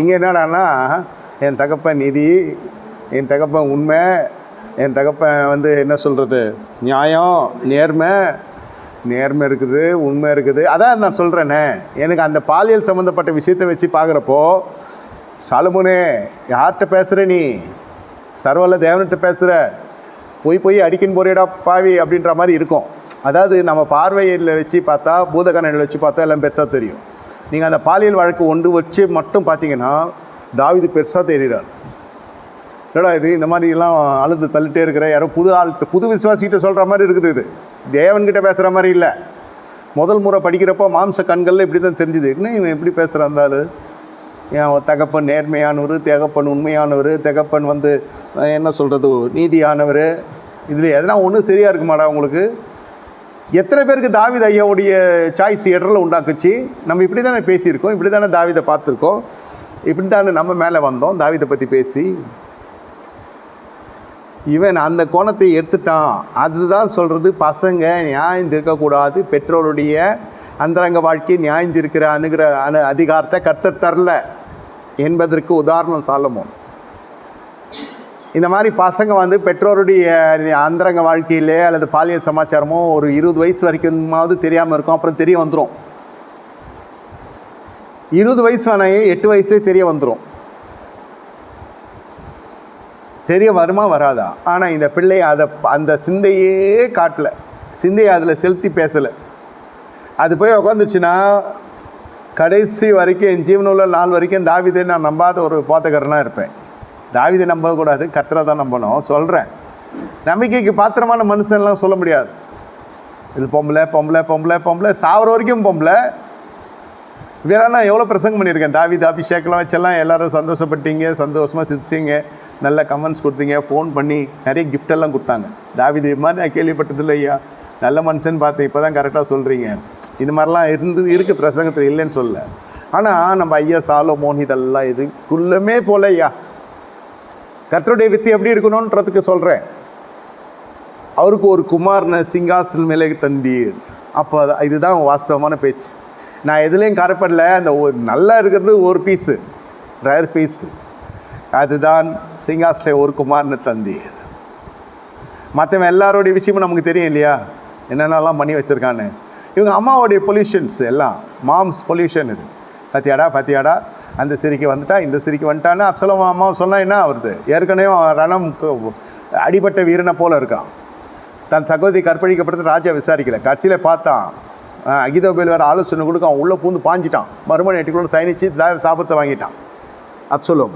இங்கே என்னடான்னா என் தகப்பன் நிதி என் தகப்பன் உண்மை என் தகப்பன் வந்து என்ன சொல்கிறது நியாயம் நேர்மை நேர்மை இருக்குது உண்மை இருக்குது. அதான் நான் சொல்கிறேனே எனக்கு அந்த பாலியல் சம்மந்தப்பட்ட விஷயத்தை வச்சு பார்க்குறப்போ சாலமுனே யார்கிட்ட பேசுகிற நீ? சர்வல்ல தேவன்கிட்ட பேசுகிற போய் போய் அடிக்கின்னு போறியடா பாவி அப்படின்ற மாதிரி இருக்கும். அதாவது நம்ம பார்வையில் வச்சு பார்த்தா பூதகணையில் வச்சு பார்த்தா எல்லாம் பெருசாக தெரியும். நீங்கள் அந்த பாலியல் வழக்கு ஒன்று வச்சு மட்டும் பார்த்தீங்கன்னா தாவிது பெருசாக தெரிகிறார் என்னடா இது? இந்த மாதிரிலாம் அழுது தள்ளிட்டே இருக்கிற யாரோ புது ஆள் புது விசுவாசிக்கிட்ட சொல்கிற மாதிரி இருக்குது இது. தேவன்கிட்ட பேசுகிற மாதிரி இல்லை. முதல் முறை படிக்கிறப்போ மாம்ச கண்களில் இப்படி தான் தெரிஞ்சுது. என்ன இவன் எப்படி பேசுகிறான் இருந்தாலும் என் தகப்பன் நேர்மையானவர் தகப்பன் உண்மையானவர் தகப்பன் வந்து என்ன சொல்கிறது நீதியானவர்? இதில் எதனா ஒன்றும் சரியாக இருக்குமாடா உங்களுக்கு? எத்தனை பேருக்கு தாவித ஐயாவுடைய சாய்ஸ் இடரில் உண்டாக்குச்சு? நம்ம இப்படி தானே பேசியிருக்கோம் இப்படி தானே தாவிதை பார்த்துருக்கோம். இப்படி தானே நம்ம மேலே வந்தோம் தாவிதை பற்றி பேசி. இவன் அந்த கோணத்தை எடுத்துட்டான். அதுதான் சொல்கிறது பசங்க நியாயந்திருக்கக்கூடாது பெற்றோருடைய அந்தரங்க வாழ்க்கையை நியாயந்திருக்கிற அணுகிற அணு அதிகாரத்தை கர்த்தர் தரல என்பதற்கு உதாரணம் சாலமோன். இந்த மாதிரி பசங்க வந்து பெற்றோருடைய அந்தரங்க வாழ்க்கையிலே அல்லது பாலியல் சமாச்சாரமோ ஒரு இருபது வயசு வரைக்குமாவது தெரியாமல் இருக்கும். அப்புறம் தெரிய வந்துடும் இருபது வயசு ஆனாயே எட்டு வயசுலேயே தெரிய வந்துடும் தெரிய வருமா வராதா? ஆனால் இந்த பிள்ளை அதை அந்த சிந்தையே காட்டல. சிந்தையை அதில் செலுத்தி பேசலை. அது போய் உட்காந்துச்சுன்னா கடைசி வரைக்கும் என் ஜீவனுள்ள நாள் வரைக்கும் தாவிதே நான் நம்பாத ஒரு பாத்தகரனாக இருப்பேன். தாவிதை நம்பக்கூடாது கர்த்தரை தான் நம்பணும். சொல்கிறேன் நம்பிக்கைக்கு பாத்திரமான மனுஷன்லாம் சொல்ல முடியாது. இது பொம்பளை பொம்பளை பொம்பளை பொம்பளை. சாவர வரைக்கும் பொம்பளை. இப்படியெல்லாம் நான் எவ்வளோ பிரசங்கம் பண்ணியிருக்கேன். தாவித அபிஷேக்லாம் வச்செல்லாம் எல்லோரும் சந்தோஷப்பட்டீங்க சந்தோஷமாக சிரிச்சிங்க. நல்ல கமெண்ட்ஸ் கொடுத்தீங்க. ஃபோன் பண்ணி நிறைய gift எல்லாம் கொடுத்தாங்க. தாவிது இது மாதிரி நான் கேள்விப்பட்டதில்லை ஐயா. நல்ல மனுஷன் பார்த்து இப்போ தான் கரெக்டாக சொல்கிறீங்க இது மாதிரிலாம் இருந்து இருக்குது பிரசங்கத்தில் இல்லைன்னு சொல்ல ஆனால் நம்ம ஐயா சாலோ மோன் இதெல்லாம் இதுக்குள்ளமே போல ஐயா. கர்த்தருடைய வித்து எப்படி இருக்கணுன்றதுக்கு சொல்கிறேன் அவருக்கு ஒரு குமாரனை சிங்காசனம் மேலே தந்தீர். அப்போ இதுதான் வாஸ்தவமான பேச்சு. நான் எதுலேயும் கரப்படல அந்த ஒரு நல்லா இருக்கிறது ஒரு பீஸு ரேர் பீஸு அதுதான் சிங்காசனில் ஒரு குமாரனை தந்தீர். மற்றவன் எல்லாரோடைய விஷயமும் நமக்கு தெரியும் இல்லையா? என்னென்னலாம் பண்ணி வச்சுருக்கான்னு. இவங்க அம்மாவோடைய பொல்யூஷன்ஸ் எல்லாம் மாம்ஸ் பொல்யூஷன் இது. பார்த்தியாடா பாத்தியாடா? அந்த சிரிக்கு வந்துட்டா இந்த சிரிக்கு வந்துட்டான்னு அப்சலம் அம்மா சொன்னால் என்ன வருது ஏற்கனவே ரணம் அடிபட்ட வீரனை போல் இருக்கான். தன் சகோதரி கற்பழிக்கப்பட்டது ராஜா விசாரிக்கல. கடைசியில் பார்த்தான். அகிதோபேல் வேறு ஆலோசனை கொடுக்க அவன் உள்ளே பூந்து பாஞ்சிட்டான். மறுமணி எட்டுக்குள்ள சயனிச்சு தா- சாபத்தை வாங்கிட்டான். அப்சலோம்.